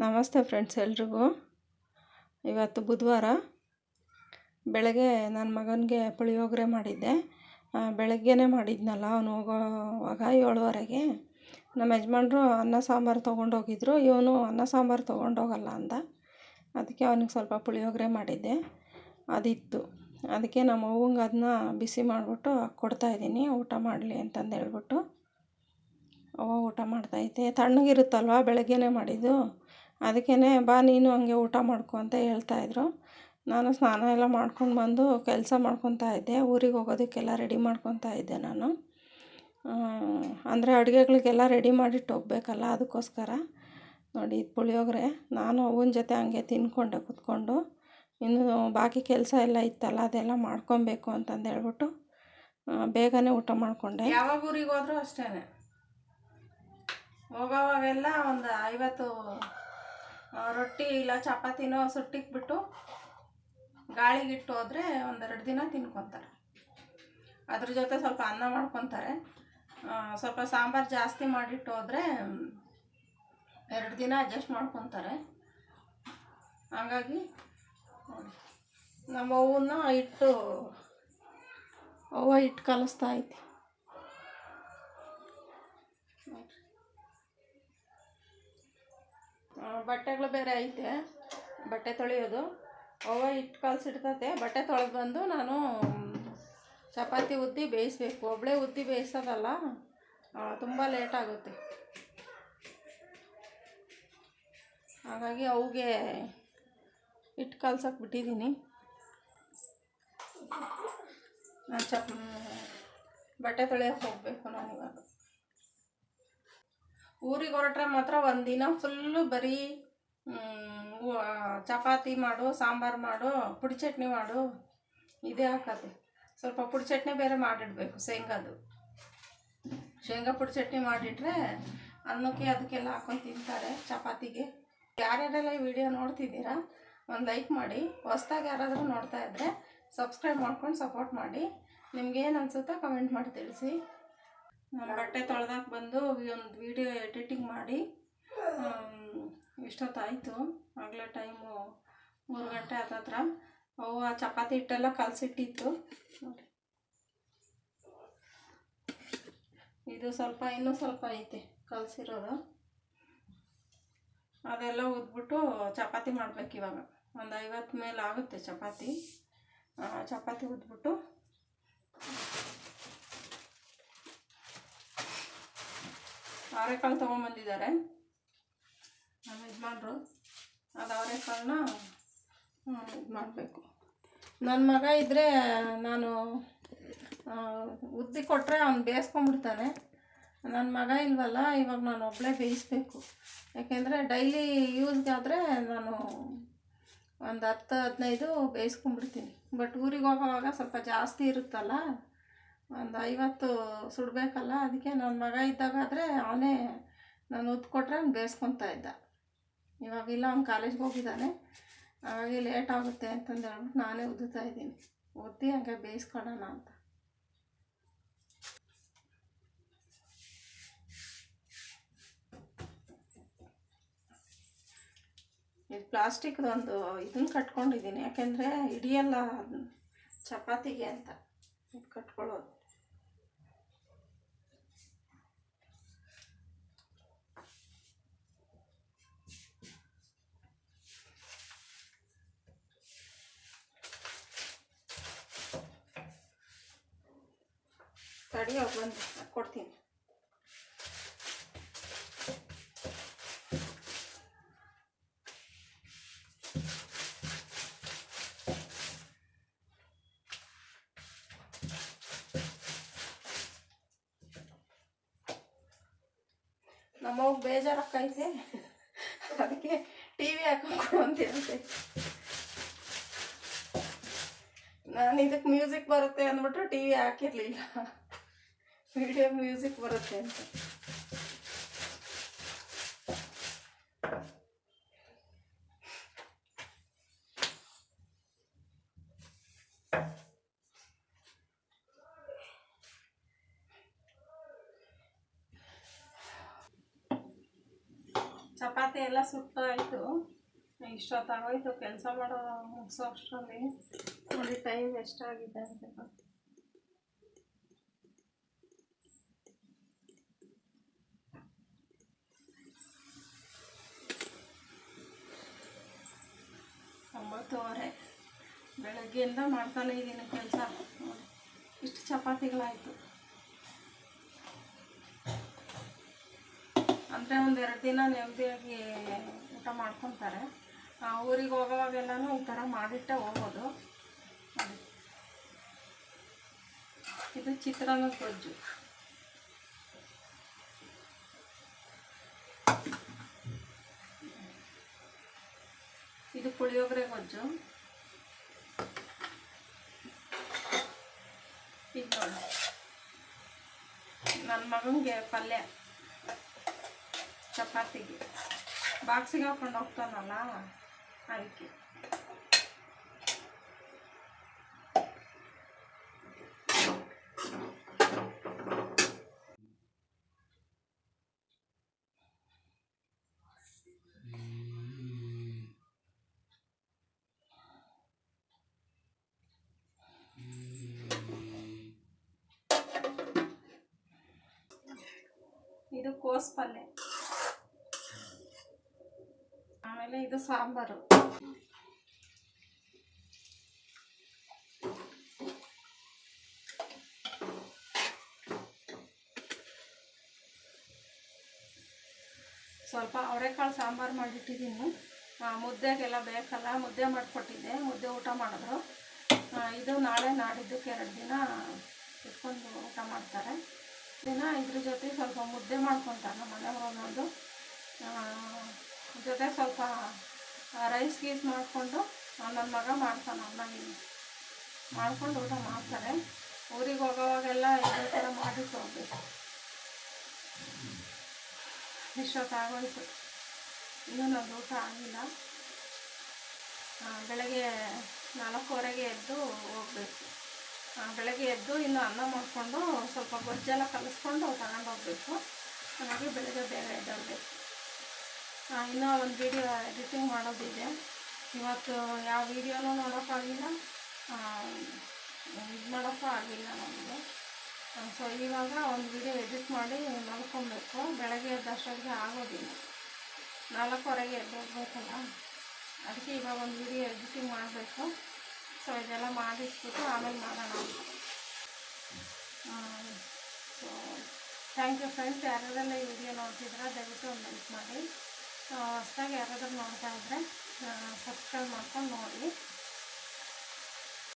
ನಮಸ್ತೆ ಫ್ರೆಂಡ್ಸ್ ಎಲ್ರಿಗೂ. ಇವತ್ತು ಬುಧವಾರ ಬೆಳಗ್ಗೆ ನನ್ನ ಮಗನಿಗೆ ಪುಳಿಯೋಗರೆ ಮಾಡಿದ್ದೆ. ಬೆಳಗ್ಗೆನೇ ಮಾಡಿದ್ನಲ್ಲ, ಅವನು ಹೋಗೋವಾಗ ಏಳುವರೆಗೆ. ನಮ್ಮ ಯಜಮಾನ್ರು ಅನ್ನ ಸಾಂಬಾರು ತೊಗೊಂಡೋಗಿದ್ರು, ಇವನು ಅನ್ನ ಸಾಂಬಾರು ತೊಗೊಂಡೋಗಲ್ಲ ಅಂದ. ಅದಕ್ಕೆ ಅವನಿಗೆ ಸ್ವಲ್ಪ ಪುಳಿಯೋಗರೆ ಮಾಡಿದ್ದೆ. ಅದಿತ್ತು. ಅದಕ್ಕೆ ನಮ್ಮ ಅವ್ವಂಗೆ ಅದನ್ನ ಬಿಸಿ ಮಾಡಿಬಿಟ್ಟು ಕೊಡ್ತಾಯಿದ್ದೀನಿ ಊಟ ಮಾಡಲಿ ಅಂತಂದು ಹೇಳ್ಬಿಟ್ಟು ಅವ್ವ ಊಟ ಮಾಡ್ತೈತೆ ತಣ್ಣಗಿರುತ್ತಲ್ವ, ಬೆಳಗ್ಗೆನೇ ಮಾಡಿದ್ದು. ಅದಕ್ಕೇ ಬಾ ನೀನು ಹಂಗೆ ಊಟ ಮಾಡ್ಕೊ ಅಂತ ಹೇಳ್ತಾಯಿದ್ರು ನಾನು ಸ್ನಾನ ಎಲ್ಲ ಮಾಡ್ಕೊಂಡು ಬಂದು ಕೆಲಸ ಮಾಡ್ಕೊತಾ ಇದ್ದೆ. ಊರಿಗೆ ಹೋಗೋದಕ್ಕೆಲ್ಲ ರೆಡಿ ಮಾಡ್ಕೊತಾ ಇದ್ದೆ ನಾನು. ಅಂದರೆ ಅಡುಗೆಗಳಿಗೆಲ್ಲ ರೆಡಿ ಮಾಡಿಟ್ಟು ಹೋಗ್ಬೇಕಲ್ಲ ಅದಕ್ಕೋಸ್ಕರ. ನೋಡಿ ಇದು ಪುಳಿಯೋಗರೆ. ನಾನು ಅವ್ವನ ಜೊತೆ ಹಂಗೆ ತಿಂದ್ಕೊಂಡೆ ಕೂತ್ಕೊಂಡು. ಇನ್ನು ಬಾಕಿ ಕೆಲಸ ಎಲ್ಲ ಇತ್ತಲ್ಲ, ಅದೆಲ್ಲ ಮಾಡ್ಕೊಬೇಕು ಅಂತಂದು ಹೇಳ್ಬಿಟ್ಟು ಬೇಗನೆ ಊಟ ಮಾಡಿಕೊಂಡೆ. ಯಾವಾಗ ಊರಿಗೆ ಹೋದರೂ ಅಷ್ಟೇ ಹೋಗೋವಾಗೆಲ್ಲ ಒಂದು ಐವತ್ತು ರೊಟ್ಟಿ ಇಲ್ಲ ಚಪಾತಿನೋ ಸುಟ್ಟಿಕ್ಬಿಟ್ಟು ಗಾಳಿಗಿಟ್ಟು ಹೋದರೆ ಒಂದೆರಡು ದಿನ ತಿನ್ಕೊತಾರೆ. ಅದ್ರ ಜೊತೆ ಸ್ವಲ್ಪ ಅನ್ನ ಮಾಡ್ಕೊತಾರೆ. ಸ್ವಲ್ಪ ಸಾಂಬಾರು ಜಾಸ್ತಿ ಮಾಡಿಟ್ಟು ಹೋದರೆ ಎರಡು ದಿನ ಅಡ್ಜಸ್ಟ್ ಮಾಡ್ಕೊತಾರೆ. ಹಾಗಾಗಿ ನಮ್ಮ ಹೂವನ್ನ ಇಟ್ಟು ಅವ್ವ ಹಿಟ್ಟು ಕಲಿಸ್ತಾ ಐತಿ ಬಟ್ಟೆಗಳು ಬೇರೆ ಐತೆ. ಬಟ್ಟೆ ತೊಳೆಯೋದು. ಅವ ಇಟ್ಟು ಕಲಸಿಡ್ತತೆ. ಬಟ್ಟೆ ತೊಳೆದು ಬಂದು ನಾನು ಚಪಾತಿ ಉದ್ದಿ ಬೇಯಿಸ್ಬೇಕು. ಒಬ್ಬಳೇ ಉದ್ದಿ ಬೇಯಿಸೋದಲ್ಲ ತುಂಬ ಲೇಟ್ ಆಗುತ್ತೆ. ಹಾಗಾಗಿ ಅವಿಗೆ ಹಿಟ್ಟು ಕಲ್ಸಕ್ಕೆ ಬಿಟ್ಟಿದ್ದೀನಿ. ನಾನು ಚಪ್ ಬಟ್ಟೆ ತೊಳೆಯೋಕೆ ಹೋಗಬೇಕು ನಾನು ಇವಾಗ. ಊರಿಗೆ ಹೊರಟ್ರೆ ಮಾತ್ರ ಒಂದಿನ ಫುಲ್ಲು ಬರೀ ಚಪಾತಿ ಮಾಡು, ಸಾಂಬಾರು ಮಾಡು, ಪುಡಿ ಚಟ್ನಿ ಮಾಡು. ಇದೇ ಹಾಕತ್ತೆ ಸ್ವಲ್ಪ ಪುಡಿ ಚಟ್ನಿ ಬೇರೆ ಮಾಡಿಡಬೇಕು, ಶೇಂಗಾದು. ಶೇಂಗಾ ಪುಡಿ ಚಟ್ನಿ ಮಾಡಿಟ್ರೆ ಅನ್ನಕ್ಕೆ ಅದಕ್ಕೆಲ್ಲ ಹಾಕೊಂಡು ತಿಂತಾರೆ ಚಪಾತಿಗೆ. ಯಾರ್ಯಾರೆಲ್ಲ ಈ ವಿಡಿಯೋ ನೋಡ್ತಿದ್ದೀರಾ, ಒಂದು ಲೈಕ್ ಮಾಡಿ. ಹೊಸ್ದಾಗಿ ಯಾರಾದರೂ ನೋಡ್ತಾ ಇದ್ದರೆ ಸಬ್ಸ್ಕ್ರೈಬ್ ಮಾಡ್ಕೊಂಡು ಸಪೋರ್ಟ್ ಮಾಡಿ. ನಿಮ್ಗೇನು ಅನ್ಸುತ್ತೋ ಕಮೆಂಟ್ ಮಾಡಿ ತಿಳಿಸಿ. ಬಟ್ಟೆ ತೊಳ್ದಾಕ ಬಂದು ಒಂದು ವಿಡಿಯೋ ಎಡಿಟಿಂಗ್ ಮಾಡಿ ಎಷ್ಟೊತ್ತಾಯಿತು? ಆಗಲೇ ಟೈಮು ಮೂರು ಗಂಟೆ ಹತ್ತತ್ರ ಅವು ಆ ಚಪಾತಿ ಹಿಟ್ಟೆಲ್ಲ ಕಲಸಿಟ್ಟಿತ್ತು. ನೋಡಿ. ಇದು ಸ್ವಲ್ಪ, ಇನ್ನೂ ಸ್ವಲ್ಪ ಐತೆ ಕಲಸಿರೋದು. ಅದೆಲ್ಲ ಉದ್ಬಿಟ್ಟು ಚಪಾತಿ ಮಾಡ್ಬೇಕು ಇವಾಗ. ಒಂದು ಐವತ್ತು ಮೇಲೆ ಆಗುತ್ತೆ ಚಪಾತಿ. ಚಪಾತಿ ಉದ್ಬಿಟ್ಟು ಅವರೆಕಾಳು ತೊಗೊಂಬಂದಿದ್ದಾರೆ. ನಮ್ಮ ಯಜಮಾನ್ರು ಅದು ಅವರೆಕಾಳನ್ನ ಇದು ಮಾಡಬೇಕು. ನನ್ನ ಮಗ ಇದ್ದರೆ ನಾನು ಉದ್ದಿ ಕೊಟ್ಟರೆ ಅವ್ನು ಬೇಯಿಸ್ಕೊಂಬಿಡ್ತಾನೆ ನನ್ನ ಮಗ ಇಲ್ವಲ್ಲ, ಇವಾಗ ನಾನು ಒಬ್ಬಳೇ ಬೇಯಿಸ್ಬೇಕು. ಯಾಕೆಂದರೆ ಡೈಲಿ ಯೂಸ್ಗಾದರೆ ನಾನು ಒಂದು ಹತ್ತು ಹದಿನೈದು ಬೇಯಿಸ್ಕೊಂಬಿಡ್ತೀನಿ ಬಟ್ ಊರಿಗೆ ಹೋಗೋವಾಗ ಸ್ವಲ್ಪ ಜಾಸ್ತಿ ಇರುತ್ತಲ್ಲ ಒಂದು ಐವತ್ತು ಸುಡಬೇಕಲ್ಲ, ಅದಕ್ಕೆ ನನ್ನ ಮಗ ಇದ್ದಾಗಾದರೆ ಅವನೇ ನಾನು ಉದ್ದು ಕೊಟ್ಟರೆ ಅವ್ನು ಬೇಯಿಸ್ಕೊತಾ ಇದ್ದ. ಇವಾಗಿಲ್ಲ ಅವ್ನು ಕಾಲೇಜ್ಗೆ ಹೋಗಿದ್ದಾನೆ. ಹಾಗಾಗಿ ಲೇಟ್ ಆಗುತ್ತೆ ಅಂತಂದು ಹೇಳ್ಬಿಟ್ಟು ನಾನೇ ಉದ್ದುತ್ತಾ ಇದ್ದೀನಿ. ಉದ್ದಿ ಹಂಗೆ ಬೇಯಿಸ್ಕೊಳ್ಳೋಣ ಅಂತ. ಇದು ಪ್ಲಾಸ್ಟಿಕ್ದು ಒಂದು ಇದನ್ನು ಕಟ್ಕೊಂಡಿದ್ದೀನಿ, ಯಾಕೆಂದರೆ ಹಿಡಿಯಲ್ಲ ಚಪಾತಿಗೆ ಅಂತ. ಇದು ಕಟ್ಕೊಳ್ಳೋದು. ತಡಿಯೋ ಬಂದು ಕೊಡ್ತೀನಿ. ನಮ್ಮವ್ ಬೇಜಾರಾಕೈತೆ ಅದಕ್ಕೆ ಟಿ ವಿ ಹಾಕೊಂಡು ಅಂತ ನಾನು ಇದಕ್ಕೆ ಮ್ಯೂಸಿಕ್ ಬರುತ್ತೆ ಅಂದ್ಬಿಟ್ಟು ಟಿ ವಿ ಹಾಕಿರಲಿಲ್ಲ. ವಿಡಿಯೋ ಮ್ಯೂಸಿಕ್ ಬರುತ್ತೆ ಅಂತ. ಚಪಾತಿ ಎಲ್ಲ ಸುಟ್ಟಾಯಿತು. ಇಷ್ಟೊತ್ತಾಗೋಯ್ತು. ಕೆಲಸ ಮಾಡೋ ಮುಗಿಸೋ ಅಷ್ಟರಲ್ಲಿ. ನೋಡಿ ಟೈಮ್ ಎಷ್ಟಾಗಿದೆ ಅಂತ ಒಂಬತ್ತುವರೆ ಬೆಳಗ್ಗೆಯಿಂದ ಮಾಡ್ತಾನೆ ಇದ್ದೀನಿ ಕೆಲಸ. ಇಷ್ಟು ಚಪಾತಿಗಳಾಯಿತು. ಅಂದರೆ ಒಂದೆರಡು ದಿನ ನೆಮ್ಮದಿಯಾಗಿ ಊಟ ಮಾಡ್ಕೊತಾರೆ. ಊರಿಗೆ ಹೋಗೋವಾಗೆಲ್ಲನೂ ಈ ಥರ ಮಾಡಿಟ್ಟೆ ಹೋಗೋದು. ಇದು ಚಿತ್ರಾನ್ನದ ಗೊಜ್ಜು. ಇದು ಪುಳಿಯೋಗರೆ ಗೊಜ್ಜು. ಈಗ ನೋಡಿ. ನನ್ನ ಮಗನಿಗೆ ಪಲ್ಯ. ಚಪಾತಿಗೆ. ಬಾಕ್ಸಿಗೆ ಹಾಕೊಂಡು ಹೋಗ್ತಾನಲ್ಲ ಅದಕ್ಕೆ. ಇದು ಕೋಸ್ ಪಲ್ಯ ಆಮೇಲೆ ಇದು ಸಾಂಬಾರು. ಸ್ವಲ್ಪ ಅವರೆಕಾಳು ಸಾಂಬಾರು ಮಾಡಿಟ್ಟಿದ್ದೀನಿ. ಮುದ್ದೆಗೆಲ್ಲ ಬೇಕಲ್ಲ, ಮುದ್ದೆ ಮಾಡಿಕೊಟ್ಟಿದ್ದೆ, ಮುದ್ದೆ ಊಟ ಮಾಡಿದ್ರು. ಇದು ನಾಳೆ ನಾಡಿದ್ದಕ್ಕೆ ಎರಡು ದಿನ ಇಟ್ಕೊಂಡು ಊಟ ಮಾಡ್ತಾರೆ. ದಿನ ಇದ್ರ ಜೊತೆ ಸ್ವಲ್ಪ ಮುದ್ದೆ ಮಾಡ್ಕೊತಾರೆ ನಮ್ಮ ಮನೆಯವರು ಜೊತೆ ಸ್ವಲ್ಪ ರೈಸ್ ಗೀಸ್ ಮಾಡಿಕೊಂಡು ನನ್ನ ಮಗ ಮಾಡ್ತಾನೆ ಅನ್ನ ಮಾಡ್ಕೊಂಡು ಊಟ ಮಾಡ್ತಾರೆ. ಊರಿಗೆ ಹೋಗೋವಾಗೆಲ್ಲ ಇದೇ ಥರ ಮಾಡಿಟ್ಟು ಹೋಗ್ಬೇಕು ಇಷ್ಟೊತ್ತಾಗೋಯ್ತು. ಇನ್ನೂ ನಂದು ಊಟ ಆಗಿಲ್ಲ. ಬೆಳಗ್ಗೆ ನಾಲ್ಕೂವರೆಗೆ ಎದ್ದು ಹೋಗ್ಬೇಕು. ಬೆಳಗ್ಗೆ ಎದ್ದು ಇನ್ನು ಅನ್ನ ಮಾಡಿಕೊಂಡು ಸ್ವಲ್ಪ ಗೊಜ್ಜೆಲ್ಲ ಕಲಿಸ್ಕೊಂಡು ತಗೊಂಡೋಗ್ಬೇಕು ಹಾಗೆ ಹಾಗಾಗಿ ಬೆಳಗ್ಗೆ ಬೇಗ ಎದ್ದೋಗ್ಬೇಕು ಇನ್ನೂ ಒಂದು ವೀಡಿಯೋ ಎಡಿಟಿಂಗ್ ಮಾಡೋದಿದೆ. ಇವತ್ತು ಯಾವ ವೀಡಿಯೋನೂ ನೋಡೋಕ್ಕಾಗಿಲ್ಲ ಇದು ಮಾಡೋಕ್ಕೂ ಆಗಿಲ್ಲ ನಮಗೆ. ಸೊ ಇವಾಗ ಒಂದು ವೀಡಿಯೋ ಎಡಿಟ್ ಮಾಡಿ ಮಲ್ಕೊಬೇಕು. ಬೆಳಗ್ಗೆ ಎದ್ದಷ್ಟೊತ್ತಿಗೆ ಆಗೋದಿಲ್ಲ. ನಾಲ್ಕುವರೆಗೆ ಎದ್ದೋಗ್ಬೇಕಲ್ಲ ಅದಕ್ಕೆ ಇವಾಗ ಒಂದು ವೀಡಿಯೋ ಎಡಿಟಿಂಗ್ ಮಾಡಬೇಕು. ಸೊ ಇದೆಲ್ಲ ಮಾಡಿಸ್ಬಿಟ್ಟು ಆಮೇಲೆ ಮಾಡೋಣ. ಸೊ ಥ್ಯಾಂಕ್ ಯು ಫ್ರೆಂಡ್ಸ್ ಯಾರ್ಯಾರೆಲ್ಲ ಈ ವಿಡಿಯೋ ನೋಡ್ತಿದ್ರೆ ದಯವಿಟ್ಟು ಒಂದು ಲೈಕ್ ಮಾಡಿ. ಹೊಸದಾಗಿ ಯಾರಾದರೂ ನೋಡ್ತಾ ಇದ್ದರೆ ಸಬ್ಸ್ಕ್ರೈಬ್ ಮಾಡ್ಕೊಂಡು ನೋಡಿ.